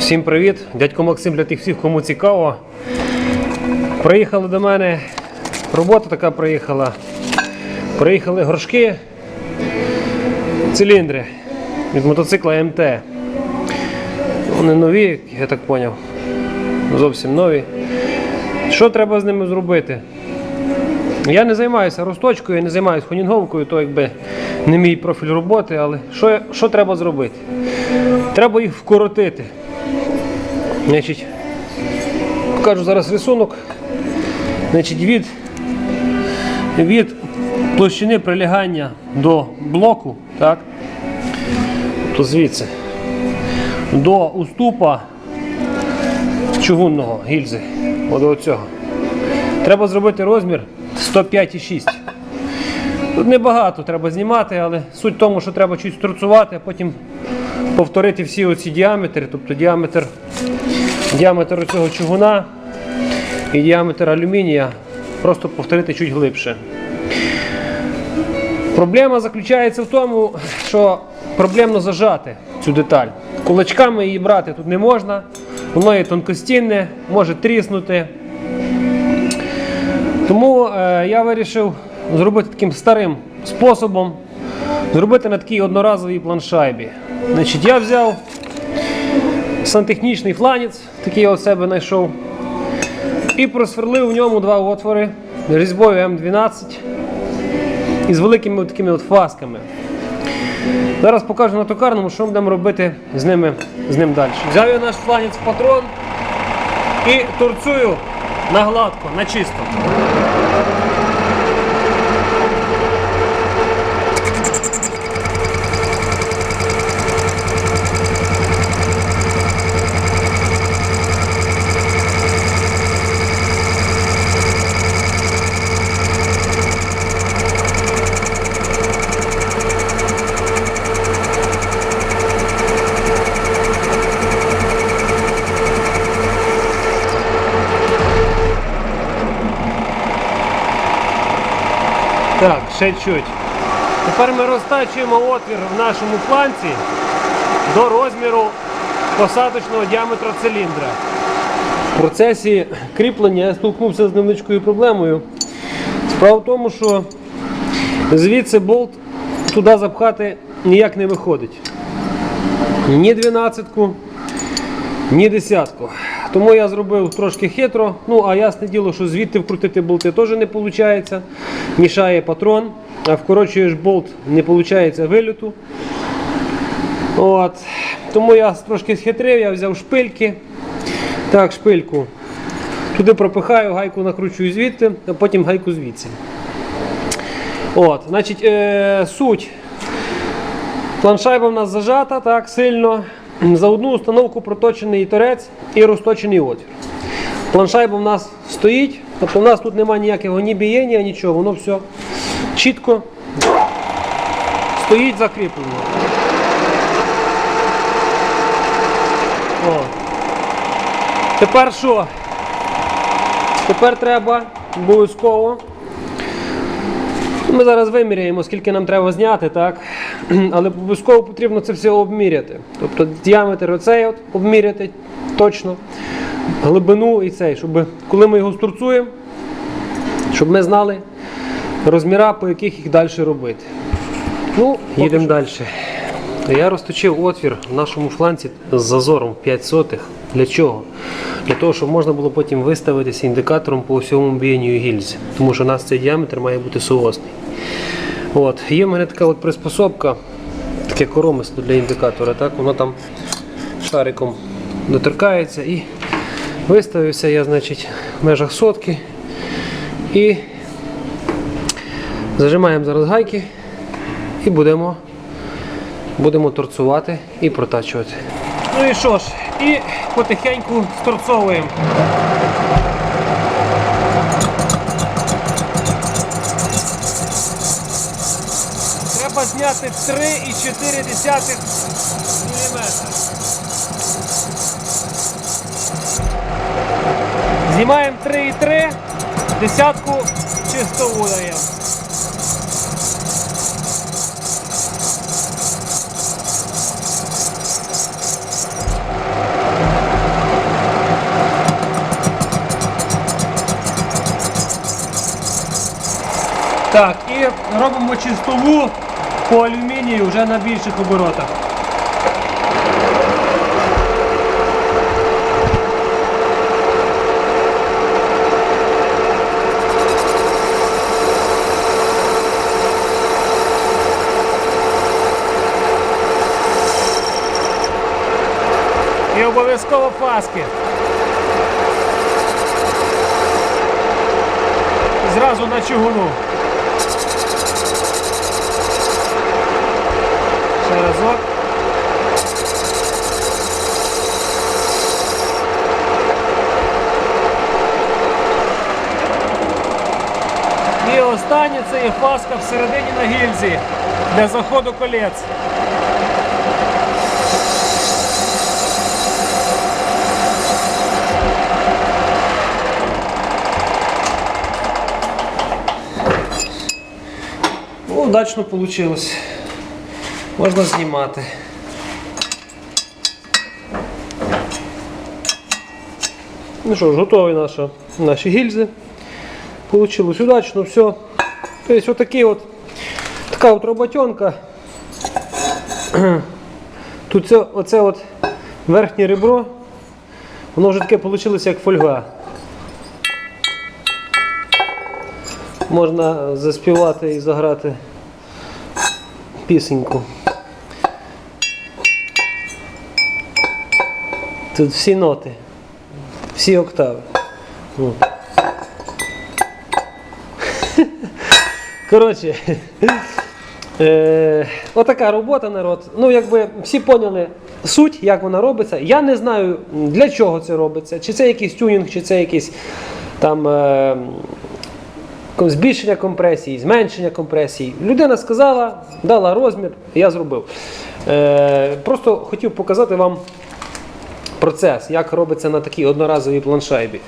Всім привіт! Дядько Максим для тих всіх, кому цікаво. Приїхали до мене. Робота така приїхала. Приїхали горшки, циліндри від мотоцикла МТ. Вони нові, я так зрозумів. Зовсім нові. Що треба з ними зробити? Я не займаюся розточкою, я не займаюся хонінговкою, то якби не мій профіль роботи, але що, що треба зробити? Треба їх вкоротити. Значить, покажу зараз рисунок. Значить, від, від площини прилягання до блоку, так, то звідси до уступа чугунного гільзи, от до цього. Треба зробити розмір 105,6. Тут небагато треба знімати, але суть в тому, що треба чуть струцувати, а потім повторити всі оці діаметри, тобто діаметр, діаметр цього чугуна і діаметр алюмінія, просто повторити чуть глибше. Проблема заключається в тому, що проблемно зажати цю деталь. Кулачками її брати тут не можна, воно є тонкостінне, може тріснути. Тому е, я вирішив зробити таким старим способом, зробити на такій одноразовій планшайбі. Значить, я взяв сантехнічний фланець, такий я у себе знайшов, і просверлив в ньому два отвори різьбою М12 із великими такими от фасками. Зараз покажу на токарному, що ми будемо робити з, ними, з ним далі. Взяв я наш фланець патрон і торцую на гладко, на чисто. Так, ще чуть. Тепер ми розтачуємо отвір в нашому фланці до розміру посадочного діаметру циліндра. В процесі кріплення я столкнувся з невеличкою проблемою. Справа в тому, що звідси болт туди запхати ніяк не виходить. Ні 12-ку, ні десятку. Тому я зробив трошки хитро. Ну, а ясне діло, що звідти вкрутити болти теж не виходить. Мішає патрон, а вкорочуєш болт, не виходить вильоту. От. Тому я трошки схитрив, я взяв шпильки. Так, шпильку. Туди пропихаю, гайку накручую звідти, а потім гайку звідси. От, значить, е, суть. Планшайба в нас зажата так сильно. За одну установку проточений торець і розточений отвір. Планшайба в нас стоїть, тобто в нас тут немає ніякого ні бієння, нічого, воно все чітко стоїть закріплено. О. Тепер що? Тепер треба обов'язково ми зараз виміряємо, скільки нам треба зняти, так? Але обов'язково потрібно це все обміряти. Тобто діаметр оцей от обміряти точно, глибину і цей, щоб коли ми його стурцуємо, щоб ми знали розміра, по яких їх далі робити. Ну, їдемо далі. Я розточив отвір в нашому фланці з зазором 5 сотих. Для чого? Для того, щоб можна було потім виставитися індикатором по всьому біянню гільзи. Тому що у нас цей діаметр має бути соосний. От. Є в мене така от приспособка, таке коромисло для індикатора. Так? Воно там шариком доторкається і виставився я значить, в межах сотки. І зажимаємо зараз гайки і будемо будемо торцувати і протачувати. Ну і що ж, і потихеньку сторцовуємо. Треба зняти 3,4 мм. Знімаємо 3,3, десятку чисто удаємо. Так, і робимо чистову по алюмінію вже на більших оборотах. І обов'язково паски. Зразу на чугуну. Ще разок. І останнє це є фаска всередині на гільзі для заходу колець. Ну, удачно вийшло. Можна знімати. Ну що ж, готові наша, наші гільзи. Получилось удачно, все. Тобто отакий от, така от роботенка. Тут це, оце от верхнє ребро, воно вже таке вийшло як фольга. Можна заспівати і заграти пісеньку. Тут всі ноти, всі октави. Коротше, е, отака робота, народ. Ну, якби всі поняли суть, як вона робиться. Я не знаю, для чого це робиться. Чи це якийсь тюнінг, чи це якийсь там. Е, збільшення компресії, зменшення компресії. Людина сказала, дала розмір, я зробив. Е, просто хотів показати вам процес, як робиться на такій одноразовій планшайбі.